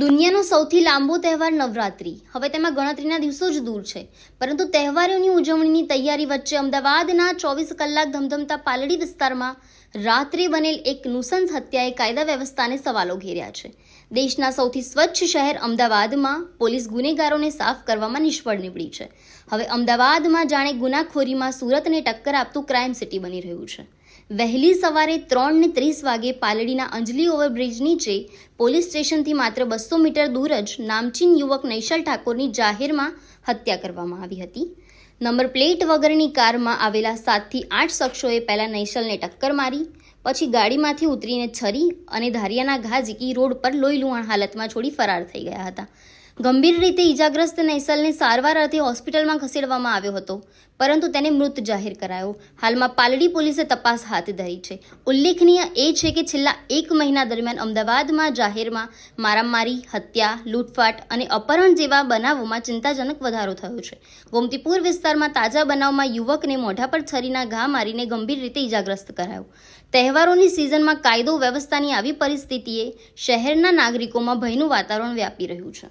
દુનિયાનો સૌથી લાંબો તહેવાર નવરાત્રિ. હવે તેમાં ગણતરીના દિવસો જ દૂર છે. પરંતુ તહેવારોની ઉજવણીની તૈયારી વચ્ચે અમદાવાદના ચોવીસ કલાક ધમધમતા પાલડી વિસ્તારમાં રાત્રે બનેલ એક નુસંસ હત્યાએ કાયદા વ્યવસ્થાને સવાલો ઘેર્યા છે. દેશના સૌથી સ્વચ્છ શહેર અમદાવાદમાં પોલીસ ગુનેગારોને સાફ કરવામાં નિષ્ફળ નીવડી છે. હવે અમદાવાદમાં જાણે ગુનાખોરીમાં સુરતને ટક્કર આપતું ક્રાઇમ સિટી બની રહ્યું છે. વહેલી સવારે ત્રણ ને ત્રીસ વાગે પાલડીના અંજલી ઓવરબ્રિજ નીચે પોલીસ સ્ટેશનથી માત્ર બસો મીટર દૂર જ નામચીન યુવક નૈશલ ઠાકોરની જાહેરમાં હત્યા કરવામાં આવી હતી. નંબર પ્લેટ વગરની કારમાં આવેલા સાતથી આઠ શખ્સોએ પહેલાં નૈશલને ટક્કર મારી, પછી ગાડીમાંથી ઉતરીને છરી અને ધારિયાના ઘા ઝીકી રોડ પર લોહી લુહાણ હાલતમાં છોડી ફરાર થઈ ગયા હતા. ગંભીર રીતે ઈજાગ્રસ્ત નૈસલને સારવાર અર્થે હોસ્પિટલમાં ખસેડવામાં આવ્યો હતો, પરંતુ તેને મૃત જાહેર કરાયો. હાલમાં પાલડી પોલીસે તપાસ હાથ ધરી છે. ઉલ્લેખનીય એ છે કે છેલ્લા એક મહિના દરમિયાન અમદાવાદમાં જાહેરમાં મારામારી, હત્યા, લૂંટફાટ અને અપહરણ જેવા બનાવોમાં ચિંતાજનક વધારો થયો છે. ગોમતીપુર વિસ્તારમાં તાજા બનાવમાં યુવકને મોઢા પર છરીના ઘા મારીને ગંભીર રીતે ઈજાગ્રસ્ત કરાયો. તહેવારોની સિઝનમાં કાયદો વ્યવસ્થાની આવી પરિસ્થિતિએ શહેરના નાગરિકોમાં ભયનું વાતાવરણ વ્યાપી રહ્યું છે.